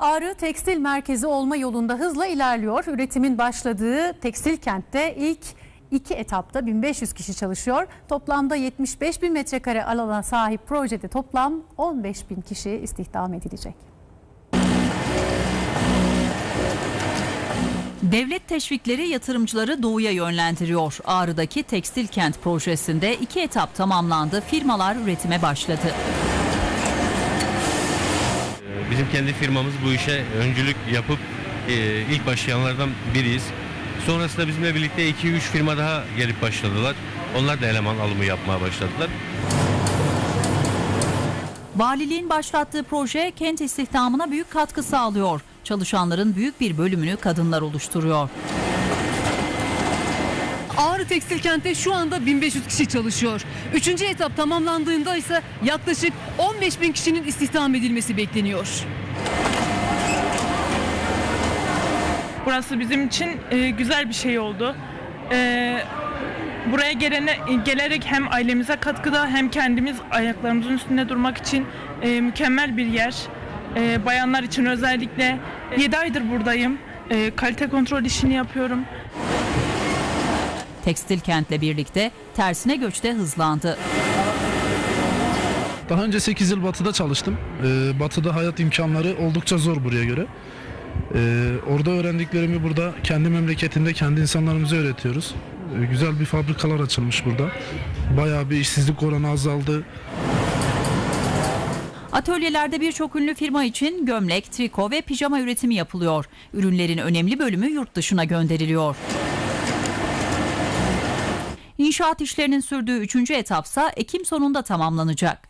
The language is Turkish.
Ağrı tekstil merkezi olma yolunda hızla ilerliyor. Üretimin başladığı tekstil kentte ilk iki etapta 1500 kişi çalışıyor. Toplamda 75 bin metrekare alana sahip projede toplam 15 bin kişi istihdam edilecek. Devlet teşvikleri yatırımcıları doğuya yönlendiriyor. Ağrı'daki tekstil kent projesinde iki etap tamamlandı. Firmalar üretime başladı. Bizim kendi firmamız bu işe öncülük yapıp e, ilk başlayanlardan biriyiz. Sonrasında bizimle birlikte 2-3 firma daha gelip başladılar. Onlar da eleman alımı yapmaya başladılar. Valiliğin başlattığı proje kent istihdamına büyük katkı sağlıyor. Çalışanların büyük bir bölümünü kadınlar oluşturuyor. Ağrı Tekstil Kent'te şu anda 1500 kişi çalışıyor. Üçüncü etap tamamlandığında ise yaklaşık 15 bin kişinin istihdam edilmesi bekleniyor. Burası bizim için e, güzel bir şey oldu. E, buraya gelene, gelerek hem ailemize katkıda hem kendimiz ayaklarımızın üstünde durmak için e, mükemmel bir yer. Bayanlar için özellikle 7 aydır buradayım. Kalite kontrol işini yapıyorum. Tekstil kentle birlikte tersine göçte hızlandı. Daha önce 8 yıl batıda çalıştım. Ee, batıda hayat imkanları oldukça zor buraya göre. Ee, orada öğrendiklerimi burada kendi memleketinde kendi insanlarımıza öğretiyoruz. Ee, güzel bir fabrikalar açılmış burada. Bayağı bir işsizlik oranı azaldı. Atölyelerde birçok ünlü firma için gömlek, triko ve pijama üretimi yapılıyor. Ürünlerin önemli bölümü yurt dışına gönderiliyor. İnşaat işlerinin sürdüğü üçüncü etapsa Ekim sonunda tamamlanacak.